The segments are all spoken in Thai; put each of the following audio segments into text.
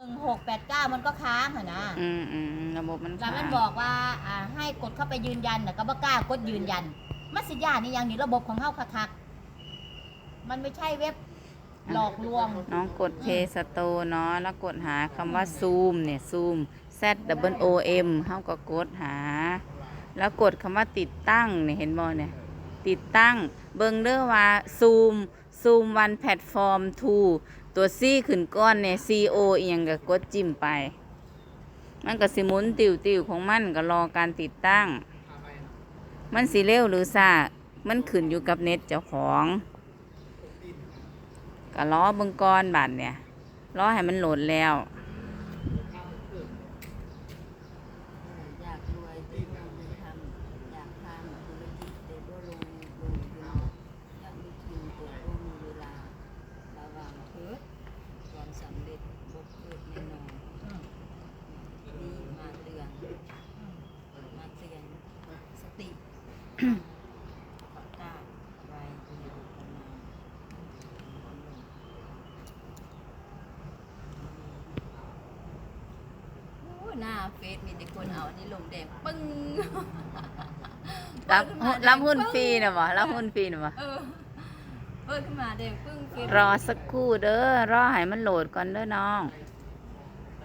หนึ่งหกแปดเก้ามันก็ค้างอะนะอืมอืมระบบมันแล้วมันค้างบอกว่าอ่าให้กดเข้าไปยืนยันแต่ก็บ่กล้ากดยืนยัน มัสยานี่ยังนี่ระบบของเฮาคักๆมันไม่ใช่เว็บหลอกลวง น้องกดเพย์สโตเนาะแล้วกดหาคำว่าซูมเนี่ยซูม Z W O M เฮาก็กดหา แล้วกดคำว่าติดตั้งเนี่ยเห็นบ่เนี่ย ติดตั้งเบิ่งเด้อว่าซูมซูมวันแพลตฟอร์ม2 ตัวซีขึ้นก้อนเนี่ยซีโอเอียงก็กดจิ้มไป มันก็สิหมุนติวติวของมันก็รอการติดตั้ง มันสีเร็วหรือซามันขึ้นอยู่กับเน็ตเจ้าของก็ล้อเบิ่งก้อนบัตรเนี่ยล้อให้มันโหลดแล้ว อยากรวยแต่บ่มีทำอยากทำธุรกิจแต่บ่ลงลงทุนอยากมีทุนแต่บ่มีเวลาระวังเถิดความสำเร็จบ่เกิดแน่นอนนี่มาเตือนมาเตือนสติปากกาไว้เดียวประมาณโอ้ หน้าเฟซมีแต่คนเอาอันนี้ลงแดงปึ้งรับเปิดขึ้นมารับแดงหุ้นปึ้งฟรีนะบ่รับหุ้นฟรีนะบ่เออเปิดขึ้นมาแดงปึ้งเฟซรอสักครู่เด้อรอให้มันโหลดก่อนเด้อน้องบ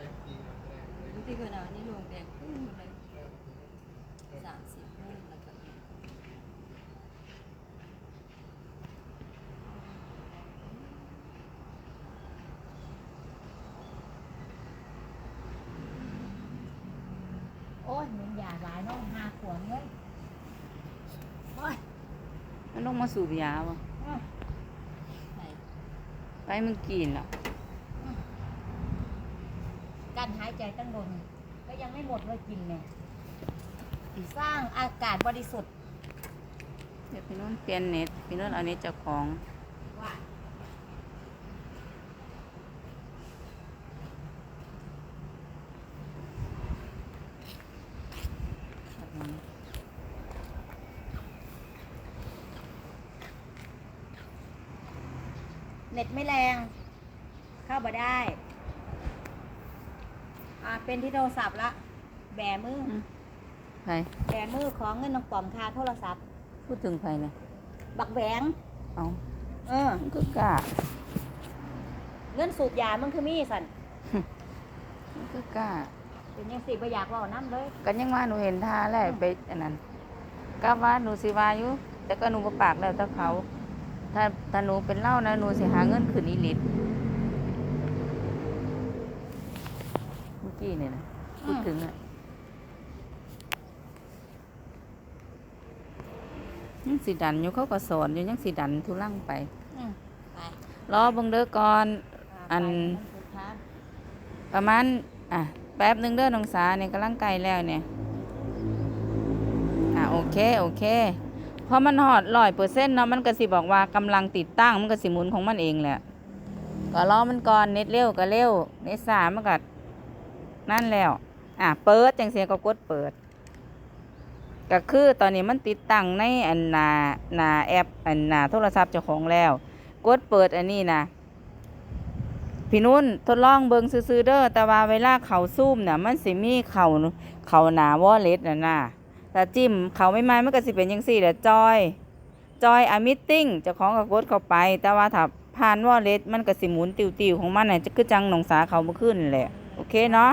างทีคนเอาอันนี้ลงแดงปึ้งหมดเลยสามสิบรุ่นแล้วก็อีก โอ้ยมันอย่าหลายน้องหาขวงเลยโอ้ยมันลงมาสูบยาบ่อืมไหนไปเมื่อกี้น่ะการหายใจตั้งบนก็ยังไม่หมดเลยกินเนี่ยสร้างอากาศบริสุทธิ์เดี๋ยวพี่นุ่นเปลี่ยนเน็ตพี่นุ่นเอาเน็ตเจ้าของ ว่า เน็ตไม่แรง เข้ามาได้ อ่าเป็นที่โทรศัพท์ละ แบมือไปแบมือของเงินน้องปอมคาโทรศัพท์ พูดถึงไปนะบักแบงเอาเออ มันก็กล้าเงินสูบยามันคือมีสันมันก็กล้าเป็นยังสิบ่อยากเว่าน้ำเลย กันยังว่าหนูเห็นท่าแล้วไปอันนั้นก็ว่าหนูสิว่าอยู่แต่ก็หนูบ่ปากแล้วแต่เขา ถ้าถ้าหนูเป็นเล่านะหนูสิหาเงินคืนอีหลิตเมื่อกี้เนี่ยนะพูดถึงอะยังสิดันอยู่เขาก็สอนอยู่ยังสิดันทุลังไปอืมไปรอเบิ่งเด้อก่อนอันไปสุดท้ายประมาณอะแป๊บหนึงเด้อน้องสาเนี่ยกำลังไกลแล้วเนี่ย อะโอเค โอเค พอมันหอดร้อยเปอร์เซ็นต์เนาะมันก็สิบอกว่ากำลังติดตั้งมันก็สิหมุนของมันเองแหละก็รอมันก่อนเน็ตเร็วก็เร็วเน็ตสามมันก็นั่นแล้วอะเปิดจังเสียก็กดเปิด ก็คือตอนนี้มันติดตั้งในอันนาหนาแอปอันนาโทรศัพท์เจ้าของแล้ว กดเปิดอันนี้นะพี่นุ่นทดลองเบิงซื้อเด้อแต่ว่าเวลาเขาซูมเนี่ยมันสิมีเขาเขาหนาวอลเล็ตน่ะนะ ถ้าจิ้มเขาไม่มามันก็สิเป็นยังสี่แหละจอยจอยอะมิตติ้งจะของกับกดเข้าไป แต่ว่าถ้าผ่านวอลเล็ตมันก็สิหมุนติวๆของมันน่ะจะคือจังหนองสาเขาเมื่อคืนนั่นแหละ โอเคเนาะ